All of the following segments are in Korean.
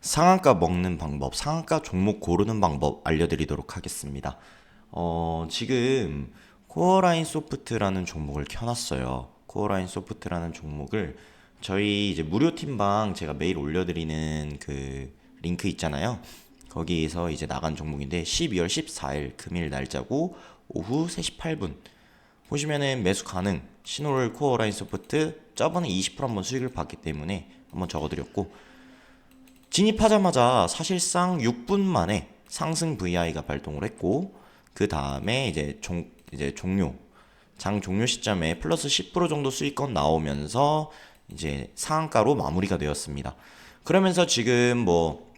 상한가 먹는 방법, 상한가 종목 고르는 방법 알려드리도록 하겠습니다. 어, 지금 코어라인 소프트라는 종목을 켜놨어요. 코어라인 소프트라는 종목을 저희 이제 무료 팀방 제가 매일 올려드리는 그 링크 있잖아요. 거기에서 이제 나간 종목인데 12월 14일 금일 날짜고 오후 3시 8분 보시면은 매수 가능 신호를 코어라인 소프트 저번에 20% 한번 수익을 봤기 때문에 한번 적어드렸고 진입하자마자 사실상 6분 만에 상승 VI가 발동을 했고 그 다음에 이제 종 이제 종료 장 종료 시점에 플러스 10% 정도 수익권 나오면서 이제 상한가로 마무리가 되었습니다. 그러면서 지금 뭐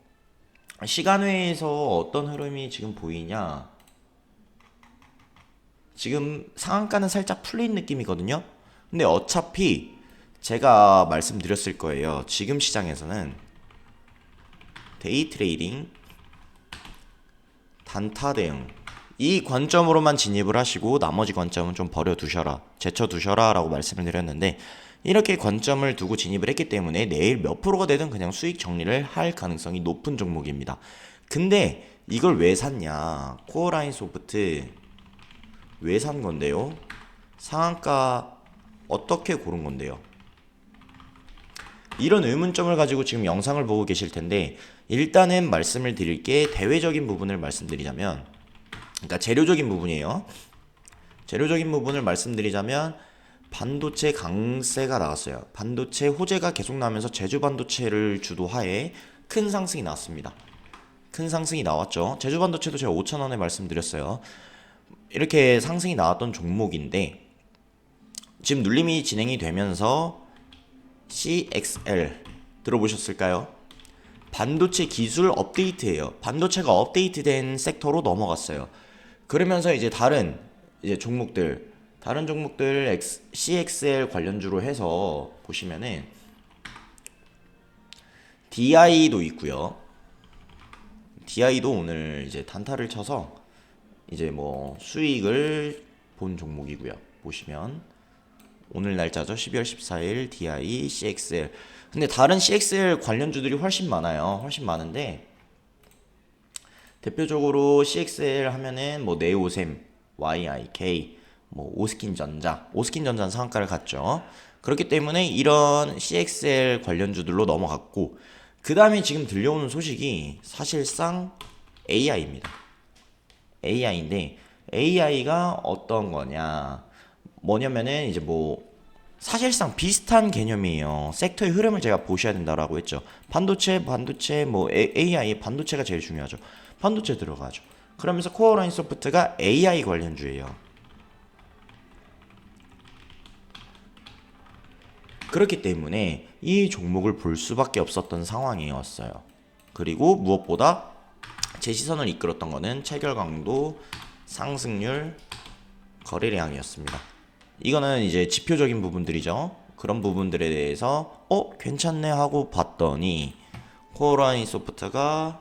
시간 외에서 어떤 흐름이 지금 보이냐? 지금 상한가는 살짝 풀린 느낌이거든요. 근데 어차피 제가 말씀드렸을 거예요. 지금 시장에서는 데이 트레이딩, 단타 대응 이 관점으로만 진입을 하시고 나머지 관점은 좀 버려두셔라, 제쳐두셔라 라고 말씀을 드렸는데 이렇게 관점을 두고 진입을 했기 때문에 내일 몇 프로가 되든 그냥 수익 정리를 할 가능성이 높은 종목입니다. 근데 이걸 왜 샀냐? 코어라인 소프트 왜 산 건데요? 상한가 어떻게 고른 건데요? 이런 의문점을 가지고 지금 영상을 보고 계실 텐데 일단은 말씀을 드릴 게 대외적인 부분을 말씀드리자면 그러니까 재료적인 부분이에요. 재료적인 부분을 말씀드리자면 반도체 강세가 나왔어요. 반도체 호재가 계속 나면서 제주 반도체를 주도하에 큰 상승이 나왔습니다. 큰 상승이 나왔죠. 제주 반도체도 제가 5,000원에 말씀드렸어요. 이렇게 상승이 나왔던 종목인데 지금 눌림이 진행이 되면서 CXL 들어보셨을까요? 반도체 기술 업데이트예요. 반도체가 업데이트된 섹터로 넘어갔어요. 그러면서 이제 다른 이제 종목들 다른 종목들 CXL 관련주로 해서 보시면은 DI도 있고요. DI도 오늘 이제 단타를 쳐서 이제 뭐 수익을 본 종목이고요. 보시면 오늘 날짜죠. 12월 14일 DI, CXL. 근데 다른 CXL 관련주들이 훨씬 많아요. 훨씬 많은데 대표적으로 CXL 하면은 뭐 네오셈, YIK, 뭐 오스킨전자, 오스킨전자는 상한가를 갔죠. 그렇기 때문에 이런 CXL 관련주들로 넘어갔고 그 다음에 지금 들려오는 소식이 사실상 AI입니다. AI인데 AI가 어떤 거냐 뭐냐면은 이제 뭐 사실상 비슷한 개념이에요. 섹터의 흐름을 제가 보셔야 된다라고 했죠. 반도체, 반도체, 뭐 AI, 반도체가 제일 중요하죠. 반도체 들어가죠. 그러면서 코어 라인 소프트가 AI 관련주예요. 그렇기 때문에 이 종목을 볼 수밖에 없었던 상황이었어요. 그리고 무엇보다 제 시선을 이끌었던 거는 체결 강도, 상승률, 거래량이었습니다. 이거는 이제 지표적인 부분들이죠. 그런 부분들에 대해서 어 괜찮네 하고 봤더니 코어라인 소프트가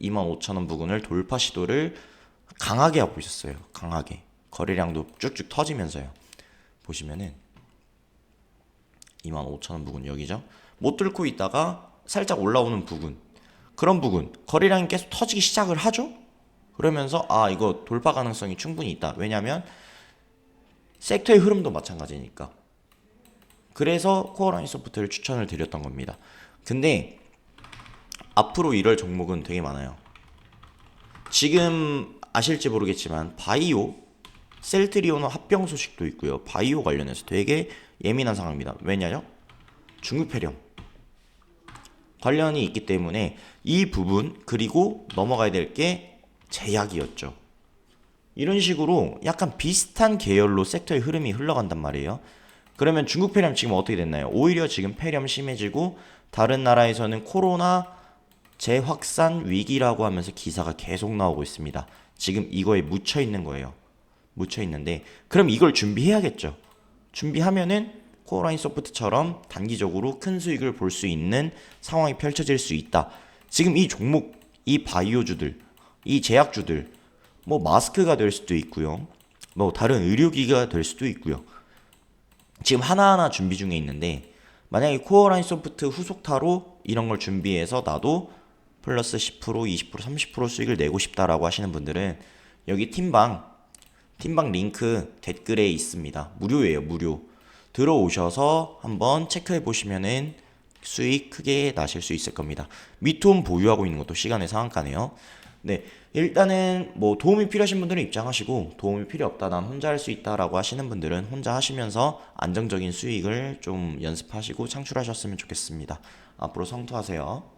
25,000원 부근을 돌파 시도를 강하게 하고 있었어요. 강하게 거래량도 쭉쭉 터지면서요. 보시면은 25,000원 부근 여기죠. 못 뚫고 있다가 살짝 올라오는 부근 그런 부분 거래량이 계속 터지기 시작을 하죠. 그러면서 아 이거 돌파 가능성이 충분히 있다. 왜냐하면 섹터의 흐름도 마찬가지니까. 그래서 코어라인 소프트를 추천을 드렸던 겁니다. 근데 앞으로 이럴 종목은 되게 많아요. 지금 아실지 모르겠지만 바이오 셀트리온은 합병 소식도 있고요. 바이오 관련해서 되게 예민한 상황입니다. 왜냐요? 중국 폐렴 관련이 있기 때문에 이 부분 그리고 넘어가야 될 게 제약이었죠. 이런 식으로 약간 비슷한 계열로 섹터의 흐름이 흘러간단 말이에요. 그러면 중국 폐렴 지금 어떻게 됐나요? 오히려 지금 폐렴 심해지고 다른 나라에서는 코로나 재확산 위기라고 하면서 기사가 계속 나오고 있습니다. 지금 이거에 묻혀 있는 거예요. 묻혀 있는데 그럼 이걸 준비해야겠죠. 준비하면은 코어라인 소프트처럼 단기적으로 큰 수익을 볼 수 있는 상황이 펼쳐질 수 있다. 지금 이 종목, 이 바이오주들, 이 제약주들, 뭐 마스크가 될 수도 있고요. 뭐 다른 의료기가 될 수도 있고요. 지금 하나하나 준비 중에 있는데 만약에 코어라인 소프트 후속타로 이런 걸 준비해서 나도 플러스 10%, 20%, 30% 수익을 내고 싶다라고 하시는 분들은 여기 팀방 팀방 링크 댓글에 있습니다. 무료예요, 무료. 들어오셔서 한번 체크해 보시면은 수익 크게 나실 수 있을 겁니다. 미톰 보유하고 있는 것도 시간의 상한가네요. 네, 일단은 뭐 도움이 필요하신 분들은 입장하시고 도움이 필요 없다, 난 혼자 할 수 있다라고 하시는 분들은 혼자 하시면서 안정적인 수익을 좀 연습하시고 창출하셨으면 좋겠습니다. 앞으로 성투하세요.